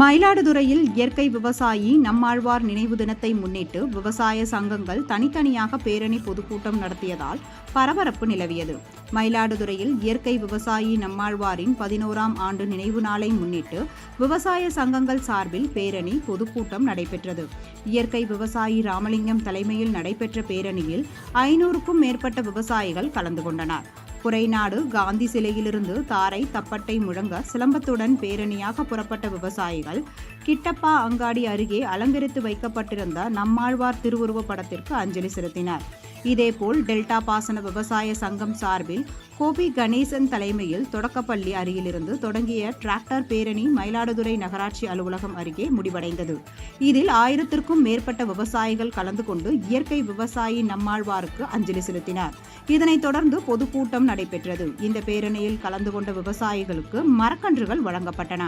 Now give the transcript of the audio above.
மயிலாடுதுறையில் இயற்கை விவசாயி நம்மாழ்வார் நினைவு தினத்தை முன்னிட்டு விவசாய சங்கங்கள் தனித்தனியாக பேரணி பொதுக்கூட்டம் நடத்தியதால் பரபரப்பு நிலவியது. மயிலாடுதுறையில் இயற்கை விவசாயி நம்மாழ்வாரின் பதினோராம் ஆண்டு நினைவு நாளை முன்னிட்டு விவசாய சங்கங்கள் சார்பில் பேரணி பொதுக்கூட்டம் நடைபெற்றது. இயற்கை விவசாயி ராமலிங்கம் தலைமையில் நடைபெற்ற பேரணியில் ஐநூறுக்கும் மேற்பட்ட விவசாயிகள் கலந்து கொண்டனர். குறைநாடு காந்தி சிலையிலிருந்து தாரை தப்பட்டை முழங்க சிலம்பத்துடன் பேரணியாக புறப்பட்ட விவசாயிகள் கிட்டப்பா அங்காடி அருகே அலங்கரித்து வைக்கப்பட்டிருந்த நம்மாழ்வார் திருவுருவப் படத்திற்கு அஞ்சலி செலுத்தினர். இதேபோல் டெல்டா பாசன விவசாய சங்கம் சார்பில் கோபி கணேசன் தலைமையில் தொடக்கப்பள்ளி அருகிலிருந்து தொடங்கிய டிராக்டர் பேரணி மயிலாடுதுறை நகராட்சி அலுவலகம் அருகே முடிவடைந்தது. இதில் ஆயிரத்திற்கும் மேற்பட்ட விவசாயிகள் கலந்து கொண்டு இயற்கை விவசாயி நம்மாழ்வாருக்கு அஞ்சலி செலுத்தினர். இதனைத் தொடர்ந்து பொதுக்கூட்டம் நடைபெற்றது. இந்த பேரணியில் கலந்து கொண்ட விவசாயிகளுக்கு மரக்கன்றுகள் வழங்கப்பட்டன.